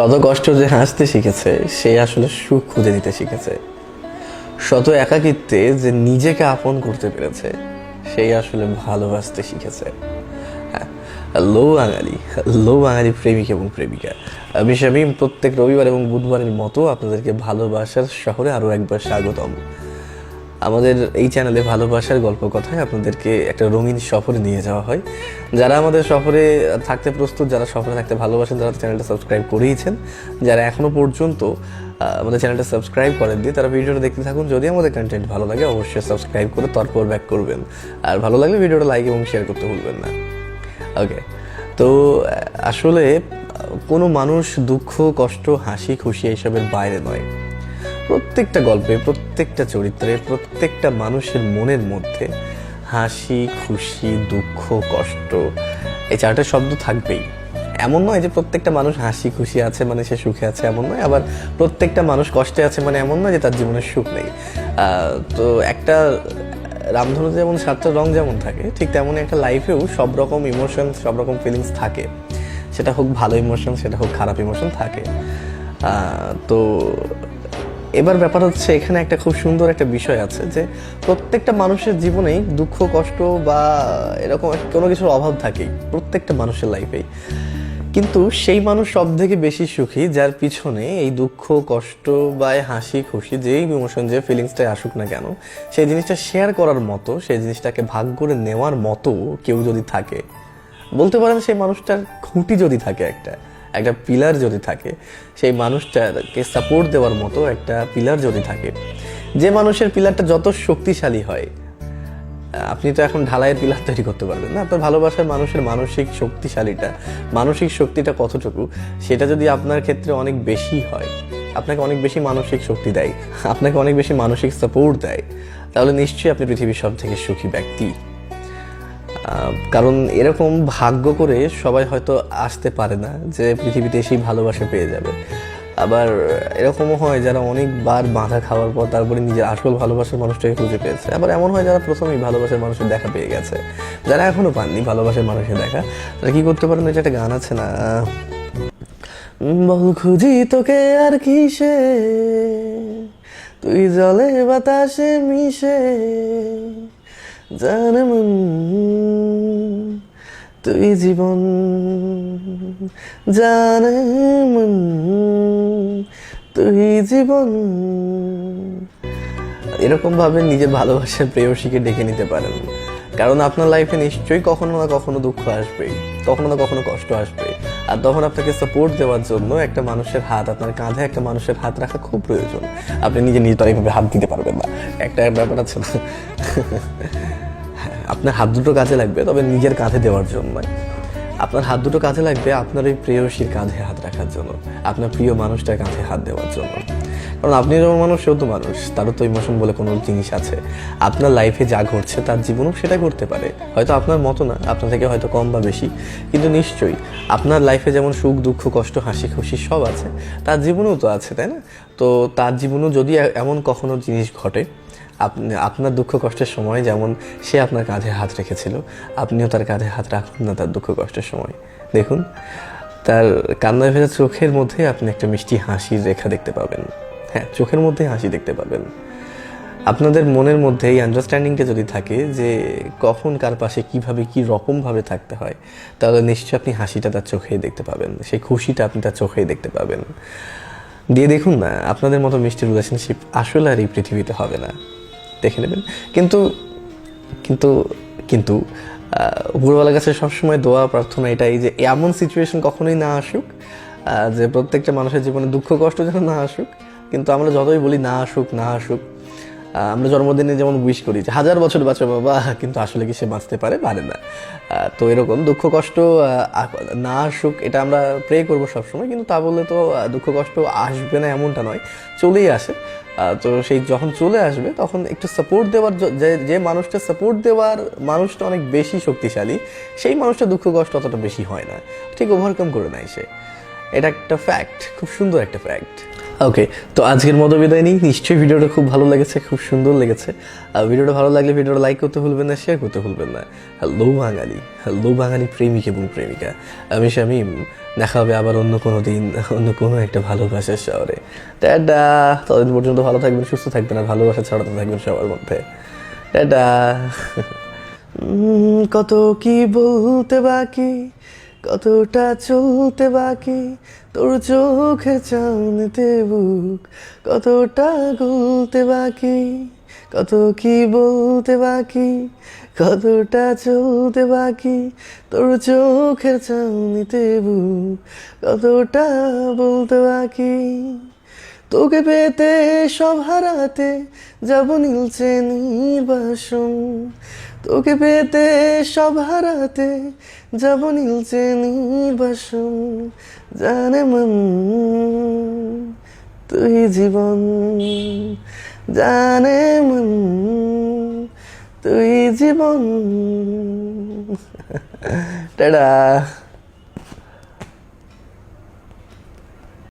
শত কষ্ট যে হাসতে শিখেছে, সে আসলে সুখ খুঁজে নিতে শিখেছে। শত একাকিত্বে যে নিজেকে আপন করতে পেরেছে, সেই আসলে ভালোবাসতে শিখেছে। হ্যাঁ লো বাঙালি লো বাঙালি প্রেমিক এবং প্রেমিকা। আমি শামীম, প্রত্যেক রবিবার এবং বুধবারের মতো আপনাদেরকে ভালোবাসার শহরে আরও একবার স্বাগতম। আমাদের এই চ্যানেলে ভালোবাসার গল্প কথায় আপনাদেরকে একটা রঙিন সফরে নিয়ে যাওয়া হয়। যারা আমাদের সফরে থাকতে প্রস্তুত, যারা সফরে থাকতে ভালোবাসেন, তারা চ্যানেলটা সাবস্ক্রাইব করেইছেন। যারা এখনও পর্যন্ত আমাদের চ্যানেলটা সাবস্ক্রাইব করেননি, তারা ভিডিওটা দেখতে থাকুন। যদি আমাদের কন্টেন্ট ভালো লাগে, অবশ্যই সাবস্ক্রাইব করে তারপর ব্যাক করবেন। আর ভালো লাগলে ভিডিওটা লাইক এবং শেয়ার করতে ভুলবেন না। ওকে তো, আসলে কোনো মানুষ দুঃখ, কষ্ট, হাসি, খুশি এইসবের বাইরে নয়। প্রত্যেকটা গল্পে, প্রত্যেকটা চরিত্রে, প্রত্যেকটা মানুষের মনের মধ্যে হাসি, খুশি, দুঃখ, কষ্ট, এই চারটা শব্দ থাকবেই। এমন নয় যে প্রত্যেকটা মানুষ হাসি, খুশি আছে মানে সে সুখে আছে এমন নয়, আবার প্রত্যেকটা মানুষ কষ্টে আছে মানে এমন নয় যে তার জীবনে সুখ নেই। তো একটা রামধনু যেমন সাতটা রং যেমন থাকে, ঠিক তেমনই একটা লাইফেও সব রকম ইমোশন সব রকম ফিলিংস থাকে। সেটা হোক ভালো ইমোশন সেটা হোক খারাপ ইমোশন থাকে। তো এবার ব্যাপার হচ্ছে এখানে একটা খুব সুন্দর একটা বিষয় আছে যে প্রত্যেকটা মানুষের জীবনেই দুঃখ, কষ্ট বা এরকম কোনো কিছুর অভাব থাকেই, প্রত্যেকটা মানুষের লাইফেই কিন্তু সেই মানুষ সব থেকে বেশি সুখী যার পিছনে এই দুঃখ, কষ্ট বা হাসি, খুশি যেই ইমোশন যে ফিলিংসটাই আসুক না কেন, সেই জিনিসটা শেয়ার করার মতো, সেই জিনিসটাকে ভাগ করে নেওয়ার মতো কেউ যদি থাকে, বলতে পারেন সেই মানুষটার খুঁটি যদি থাকে একটা একটা পিলার যদি থাকে, সেই মানুষটাকে সাপোর্ট দেওয়ার মতো একটা পিলার যদি থাকে, যে মানুষের পিলারটা যত শক্তিশালী হয়, আপনি তো এখন ঢালাইয়ের পিলার তৈরি করতে পারবেন না আপনার ভালোবাসার মানুষের মানসিক শক্তিশালীটা, মানসিক শক্তিটা কতটুকু, সেটা যদি আপনার ক্ষেত্রে অনেক বেশি হয়, আপনাকে অনেক বেশি মানসিক শক্তি দেয়, আপনাকে অনেক বেশি মানসিক সাপোর্ট দেয়, তাহলে নিশ্চয়ই আপনি পৃথিবীর সব থেকে সুখী ব্যক্তি। কারণ এরকম ভাগ্য করে সবাই হয়তো আসতে পারে না যে পৃথিবীতে এসেই ভালোবাসা পেয়ে যাবে। আবার এরকমও হয় যারা অনেকবার বাঁধা খাওয়ার পর তারপরে নিজের আসল ভালোবাসার মানুষটাকে খুঁজে পেয়েছে। আবার এমন হয় যারা প্রথমেই ভালোবাসার মানুষের দেখা পেয়ে গেছে। যারা এখনও পাননি ভালোবাসার মানুষের দেখা, তারা কী করতে পারেন? ওই যে একটা গান আছে না বল খুঁজি তোকে আর কিসে? তুই জলে বাতাসে মিশে। জানে মন তুই জীবন জানে মন, তুই জীবন। এরকম ভাবে নিজের ভালোবাসার প্রেয়সীকে ডেকে নিতে পারেন। কারণ আপনার লাইফে নিশ্চয়ই কখনো না কখনো দুঃখ আসবেই, কখনো না কখনো কষ্ট আসবে আর তখন আপনাকে সাপোর্ট দেওয়ার জন্য একটা মানুষের হাত আপনার কাঁধে, একটা মানুষের হাত রাখা খুব প্রয়োজন। আপনি নিজে নিজে তো এইভাবে হাত দিতে পারবেন না। একটা ব্যাপার আছে আপনার হাত দুটো কাজে লাগবে, তবে নিজের কাঁধে দেওয়ার জন্য। নয় আপনার হাত দুটো কাজে লাগবে আপনার ওই প্রেয়সীর কাঁধে হাত রাখার জন্য, আপনার প্রিয় মানুষটার কাঁধে হাত দেওয়ার জন্য। কারণ আপনি যেমন মানুষ, সেও তো মানুষ। তারও তো ইমোশন বলে কোনো জিনিস আছে। আপনার লাইফে যা ঘটছে, তার জীবনেও সেটা ঘটতে পারে। হয়তো আপনার মতো না, আপনার থেকে হয়তো কম বা বেশি। কিন্তু নিশ্চয়ই, আপনার লাইফে যেমন সুখ, দুঃখ, কষ্ট, হাসি, খুশি সব আছে, তার জীবনেও তো আছে, তাই না? তো তার জীবনেও যদি এমন কখনো জিনিস ঘটে আপনি আপনার দুঃখ, কষ্টের সময় যেমন সে আপনার কাঁধে হাত রেখেছিল, আপনিও তার কাঁধে হাত রাখুন না তার দুঃখ, কষ্টের সময়। দেখুন, তার কান্নায় ভেজা চোখের মধ্যে আপনি একটা মিষ্টি হাসির রেখা দেখতে পাবেন। হ্যাঁ চোখের মধ্যে হাসি দেখতে পাবেন। আপনাদের মনের মধ্যে এই আন্ডারস্ট্যান্ডিংটা যদি থাকে যে কখন কার পাশে কীভাবে কি রকমভাবে থাকতে হয়, তাহলে নিশ্চয়ই আপনি হাসিটা তার চোখেই দেখতে পাবেন। সেই খুশিটা আপনি তার চোখেই দেখতে পাবেন। দিয়ে দেখুন না, আপনাদের মতো মিষ্টি রিলেশনশিপ আসলে আর এই পৃথিবীতে হবে না। দেখে নেবেন। কিন্তু কিন্তু কিন্তু উপরওয়ালার কাছে সবসময় দোয়া, প্রার্থনা এটাই যে এমন সিচুয়েশন কখনোই না আসুক যে প্রত্যেকটা মানুষের জীবনে দুঃখ, কষ্ট যেন না আসুক। কিন্তু আমরা যতই বলি না আসুক না আসুক আমরা জন্মদিনে যেমন উইশ করি যে হাজার বছর বাঁচো বাবা, কিন্তু আসলে কি সে বাঁচতে পারে? পারে না। তো এরকম দুঃখ, কষ্ট না আসুক, এটা আমরা প্রে করব সবসময়, কিন্তু তা বললে তো দুঃখ, কষ্ট আসবে না এমনটা নয়, চলেই আসে। তো সেই যখন চলে আসবে, তখন একটু সাপোর্ট দেওয়ার যে যে মানুষটা সাপোর্ট দেওয়ার মানুষটা অনেক বেশি শক্তিশালী, সেই মানুষটা দুঃখ, কষ্ট অতটা বেশি হয় না। ঠিক ওভারকাম করে নেয় সে। এটা একটা ফ্যাক্ট খুব সুন্দর একটা ফ্যাক্ট ওকে তো আজকের মতো বিদায় নিই। নিশ্চয়ই ভিডিওটা খুব ভালো লেগেছে খুব সুন্দর লেগেছে। আর ভিডিওটা ভালো লাগলে ভিডিওটা লাইক করতে ভুলবেন না শেয়ার করতে ভুলবেন না। হ্যালো বাঙালি হ্যালো বাঙালি প্রেমিক এবং প্রেমিকা। আমি শামিম দেখা হবে আবার অন্য কোনো দিন অন্য কোনো একটা ভালোবাসার শহরে। টাটা ততদিন পর্যন্ত ভালো থাকবেন সুস্থ থাকবেন আর ভালোবাসা ছড়াতে থাকবেন সবার মধ্যে। উম, কত কি বলতে বাকি? কতটা চলতে বাকি? তোর চোখে চাউনিতে বুক কতটা গলতে বাকি? কত কি বলতে বাকি? কতটা চলতে বাকি? তোর চোখের চাউনিতে বুক কতটা বলতে বাকি? তোকে পেতে সব হারাতে যাব নীলছে নির্বাসন তোকে পেতে সব হারাতে যাব নীলচে নির্বাসন জানে মন, তুই জীবন, জানে মন, তুই জীবন। টাটা।